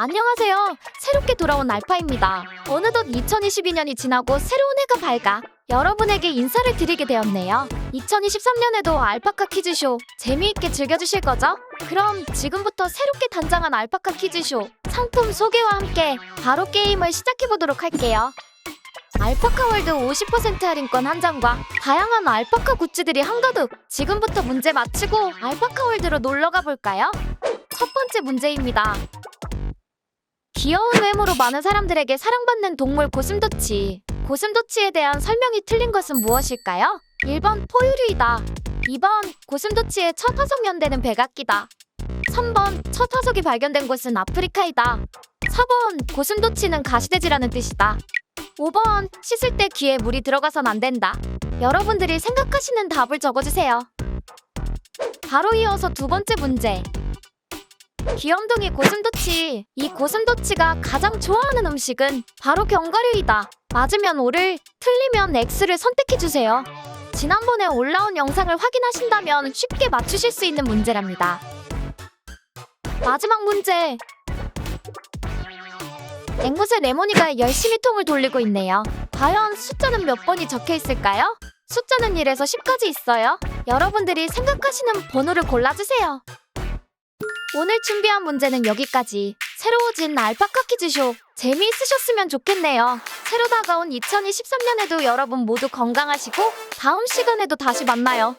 안녕하세요. 새롭게 돌아온 알파입니다. 어느덧 2022년이 지나고 새로운 해가 밝아 여러분에게 인사를 드리게 되었네요. 2023년에도 알파카 퀴즈쇼 재미있게 즐겨주실 거죠? 그럼 지금부터 새롭게 단장한 알파카 퀴즈쇼 상품 소개와 함께 바로 게임을 시작해보도록 할게요. 알파카 월드 50% 할인권 한 장과 다양한 알파카 굿즈들이 한가득. 지금부터 문제 맞히고 알파카 월드로 놀러 가볼까요? 첫 번째 문제입니다. 귀여운 외모로 많은 사람들에게 사랑받는 동물 고슴도치. 고슴도치에 대한 설명이 틀린 것은 무엇일까요? 1번 포유류이다. 2번 고슴도치의 첫 화석 연대는 백악기다. 3번 첫 화석이 발견된 곳은 아프리카이다. 4번 고슴도치는 가시돼지라는 뜻이다. 5번 씻을 때 귀에 물이 들어가선 안 된다. 여러분들이 생각하시는 답을 적어주세요. 바로 이어서 두 번째 문제. 귀염둥이 고슴도치. 이 고슴도치가 가장 좋아하는 음식은 바로 견과류이다. 맞으면 O를, 틀리면 X를 선택해주세요. 지난번에 올라온 영상을 확인하신다면 쉽게 맞추실 수 있는 문제랍니다. 마지막 문제. 앵무새 레모니가 열심히 통을 돌리고 있네요. 과연 숫자는 몇 번이 적혀 있을까요? 숫자는 1에서 10까지 있어요. 여러분들이 생각하시는 번호를 골라주세요. 오늘 준비한 문제는 여기까지. 새로워진 알파카 퀴즈쇼 재미있으셨으면 좋겠네요. 새로 다가온 2023년에도 여러분 모두 건강하시고 다음 시간에도 다시 만나요.